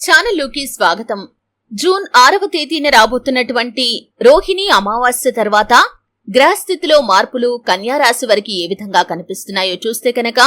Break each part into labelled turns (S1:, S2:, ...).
S1: ఛానల్లోకి స్వాగతం. జూన్ ఆరవ తేదీన రాబోతున్నటువంటి రోహిణి అమావాస్య తర్వాత గ్రహస్థితిలో మార్పులు కన్యారాశి వారికి ఏ విధంగా కనిపిస్తున్నాయో చూస్తే కనుక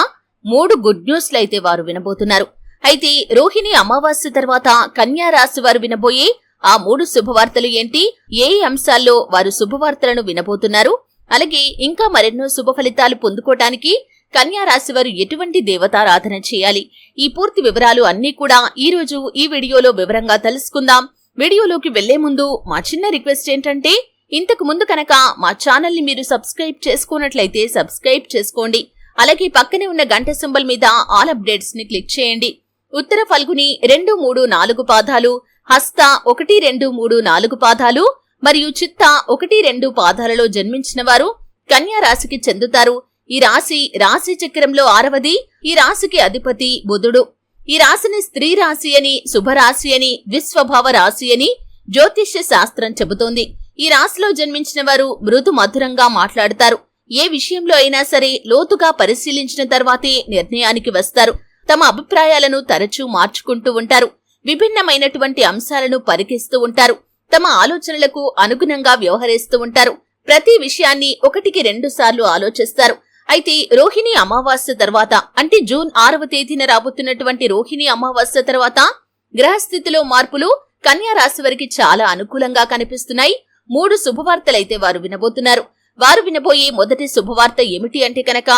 S1: మూడు గుడ్ న్యూస్లు అయితే వారు వినబోతున్నారు. అయితే రోహిణి అమావాస్య తర్వాత కన్యారాశి వారు వినబోయే ఆ మూడు శుభవార్తలు ఏంటి? ఏ అంశాల్లో వారు శుభవార్తలను వినబోతున్నారు? అలాగే ఇంకా మరెన్నో శుభ ఫలితాలు పొందుకోవటానికి కన్యారాశి వారు ఎటువంటి దేవతారాధన చేయాలి? ఈ పూర్తి వివరాలు అన్నీ కూడా ఈ రోజు ఈ వీడియోలో వివరంగా తెలుసుకుందాం. వీడియోలోకి వెళ్ళే ముందు మా చిన్న రిక్వెస్ట్ ఏంటంటే ఇంతకు ముందు కనుక మా ఛానల్ని మీరు సబ్స్క్రైబ్ చేసుకున్నట్లయితే సబ్స్క్రైబ్ చేసుకోండి. అలాగే పక్కనే ఉన్న గంట సింబల్ మీద ఆల్ అప్డేట్స్ని క్లిక్ చేయండి. ఉత్తర ఫల్గుని రెండు మూడు నాలుగు పాదాలు హస్త ఒకటి రెండు మూడు నాలుగు పాదాలు మరియు చిత్త ఒకటి రెండు పాదాలలో జన్మించిన వారు కన్యా రాశికి చెందుతారు. ఈ రాశి రాశి చక్రంలో ఆరవది ఈ రాశికి అధిపతి బుధుడు. ఈ రాశిని స్త్రీ రాశి అని శుభరాశి అని విశ్వభావ రాశి అని జ్యోతిష్య శాస్త్రం చెబుతోంది. ఈ రాశిలో జన్మించిన వారు మృదు మధురంగా మాట్లాడతారు. ఏ విషయంలో అయినా సరే లోతుగా పరిశీలించిన తర్వాతే నిర్ణయానికి వస్తారు. తమ అభిప్రాయాలను తరచూ మార్చుకుంటూ ఉంటారు. విభిన్నమైనటువంటి అంశాలను పరికిస్తూ ఉంటారు. తమ ఆలోచనలకు అనుగుణంగా వ్యవహరిస్తూ ఉంటారు. ప్రతి విషయాన్ని ఒకటికి రెండు సార్లు ఆలోచిస్తారు. అయితే రోహిణి అమావాస్య తర్వాత అంటే జూన్ ఆరవ తేదీన రాబోతున్నటువంటి రోహిణి అమావాస్య తర్వాత గ్రహస్థితిలో మార్పులు కన్యా రాశి వారికి చాలా అనుకూలంగా కనిపిస్తున్నాయి. మూడు శుభవార్తలైతే వారు వినబోతున్నారు. వారు వినబోయే మొదటి శుభవార్త ఏమిటి అంటే కనుక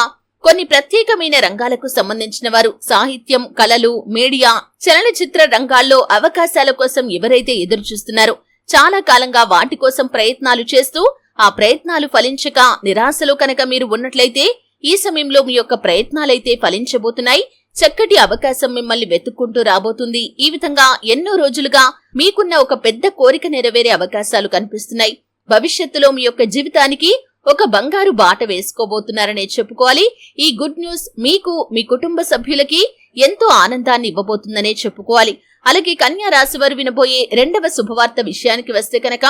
S1: కొన్ని ప్రత్యేకమైన రంగాలకు సంబంధించిన వారు సాహిత్యం కళలు మీడియా చలనచిత్ర రంగాల్లో అవకాశాల కోసం ఎవరైతే ఎదురు చూస్తున్నారో చాలా కాలంగా వాటి కోసం ప్రయత్నాలు చేస్తూ ఆ ప్రయత్నాలు ఫలించక నిరాశలో కనుక మీరు ఉన్నట్లయితే ఈ సమయంలో మీ యొక్క ప్రయత్నాలైతే ఫలించబోతున్నాయి. చక్కటి అవకాశం మిమ్మల్ని వెతుక్కుంటూ రాబోతుంది. ఈ విధంగా ఎన్నో రోజులుగా మీకున్న ఒక పెద్ద కోరిక నెరవేరే అవకాశాలు కనిపిస్తున్నాయి. భవిష్యత్తులో మీ యొక్క జీవితానికి ఒక బంగారు బాట వేసుకోబోతున్నారనే చెప్పుకోవాలి. ఈ గుడ్ న్యూస్ మీకు మీ కుటుంబ సభ్యులకి ఎంతో ఆనందాన్ని ఇవ్వబోతుందనే చెప్పుకోవాలి. అలాగే కన్యా రాశి వారు వినబోయే రెండవ శుభవార్త విషయానికి వస్తే కనుక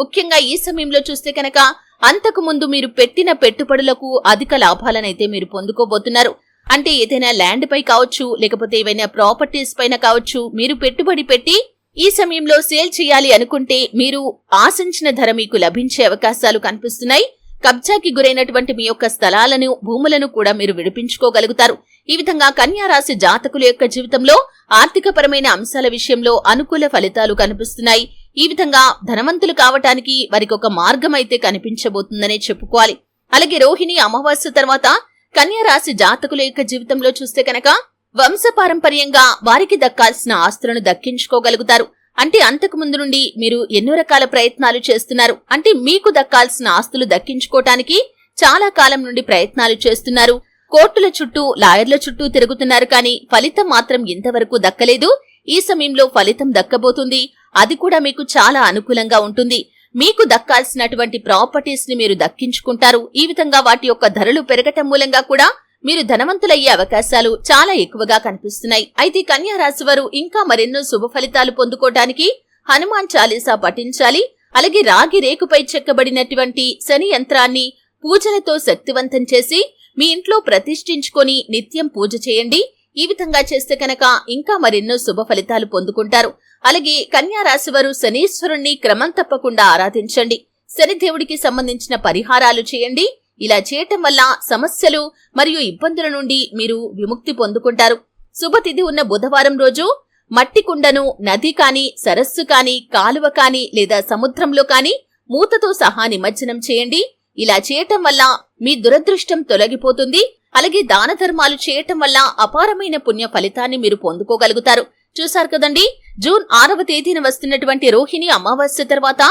S1: ముఖ్యంగా ఈ సమయంలో చూస్తే కనుక అంతకు ముందు మీరు పెట్టిన పెట్టుబడులకు అధిక లాభాలనైతే మీరు పొందుకోబోతున్నారు. అంటే ఏదైనా ల్యాండ్ పై కావచ్చు లేకపోతే ఏవైనా ప్రాపర్టీస్ పైన కావచ్చు మీరు పెట్టుబడి పెట్టి ఈ సమయంలో సేల్ చేయాలి అనుకుంటే మీరు ఆశించిన ధర మీకు లభించే అవకాశాలు కనిపిస్తున్నాయి. కబ్జాకి గురైనటువంటి మీ యొక్క స్థలాలను భూములను కూడా మీరు విడిపించుకోగలుగుతారు. ఈ విధంగా కన్యారాశి జాతకుల యొక్క జీవితంలో ఆర్థికపరమైన అంశాల విషయంలో అనుకూల ఫలితాలు కనిపిస్తున్నాయి. ఈ విధంగా ధనవంతులు కావటానికి వారికి ఒక మార్గం అయితే కనిపించబోతుందనే చెప్పుకోవాలి. అలాగే రోహిణి అమావాస్య తర్వాత కన్యా రాశి జాతకుల యొక్క జీవితంలో చూస్తే కనుక వంశపారంపర్యంగా వారికి దక్కాల్సిన ఆస్తులను దక్కించుకోగలుగుతారు. అంటే అంతకు ముందు నుండి మీరు ఎన్నో రకాల ప్రయత్నాలు చేస్తున్నారు. అంటే మీకు దక్కాల్సిన ఆస్తులు దక్కించుకోవటానికి చాలా కాలం నుండి ప్రయత్నాలు చేస్తున్నారు. కోర్టుల చుట్టూ లాయర్ల చుట్టూ తిరుగుతున్నారు కానీ ఫలితం మాత్రం ఇంతవరకు దక్కలేదు. ఈ సమయంలో ఫలితం దక్కబోతుంది. అది కూడా మీకు చాలా అనుకూలంగా ఉంటుంది. మీకు దక్కాల్సినటువంటి ప్రాపర్టీస్ని మీరు దక్కించుకుంటారు. ఈ విధంగా వాటి యొక్క ధరలు పెరగటం మూలంగా కూడా మీరు ధనవంతులయ్యే అవకాశాలు చాలా ఎక్కువగా కనిపిస్తున్నాయి. అయితే కన్యా రాశి వారు ఇంకా మరెన్నో శుభ ఫలితాలు పొందుకోవడానికి హనుమాన్ చాలీసా పఠించాలి. అలాగే రాగి రేకుపై చెక్కబడినటువంటి శని యంత్రాన్ని పూజలతో శక్తివంతం చేసి మీ ఇంట్లో ప్రతిష్ఠించుకొని నిత్యం పూజ చేయండి. ఈ విధంగా చేస్తే కనుక ఇంకా మరెన్నో శుభ ఫలితాలు పొందుకుంటారు. అలాగే కన్యా రాశి వారు శనీశ్వరుణ్ణి క్రమం తప్పకుండా ఆరాధించండి. శనిదేవుడికి సంబంధించిన పరిహారాలు చేయండి. ఇలా చేయటం వల్ల సమస్యలు మరియు ఇబ్బందుల నుండి మీరు విముక్తి పొందుకుంటారు. శుభతిథి ఉన్న బుధవారం రోజు మట్టి కుండను నది కాని సరస్సు కాని కాలువ కాని లేదా సముద్రంలో కాని మూతతో సహా నిమజ్జనం చేయండి. ఇలా చేయటం వల్ల మీ దురదృష్టం తొలగిపోతుంది. అలాగే దాన ధర్మాలు చేయటం వల్ల అపారమైన పుణ్య ఫలితాన్ని మీరు పొందుకోగలుగుతారు. చూశారు కదండి? జూన్ ఆరవ తేదీన వస్తున్నటువంటి రోహిణి అమావాస్య తర్వాత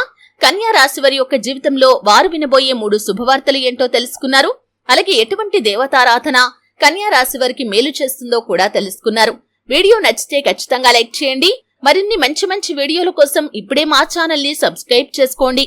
S1: కన్యా రాశి వారి యొక్క జీవితంలో వారు వినబోయే మూడు శుభవార్తలు ఏంటో తెలుసుకున్నారు. అలాగే ఎటువంటి దేవతారాధన కన్యా రాశి వారికి మేలు చేస్తుందో కూడా తెలుసుకున్నారు. వీడియో నచ్చితే ఖచ్చితంగా లైక్ చేయండి. మరిన్ని మంచి మంచి వీడియోల కోసం ఇప్పుడే మా ఛానల్ని సబ్స్క్రైబ్ చేసుకోండి.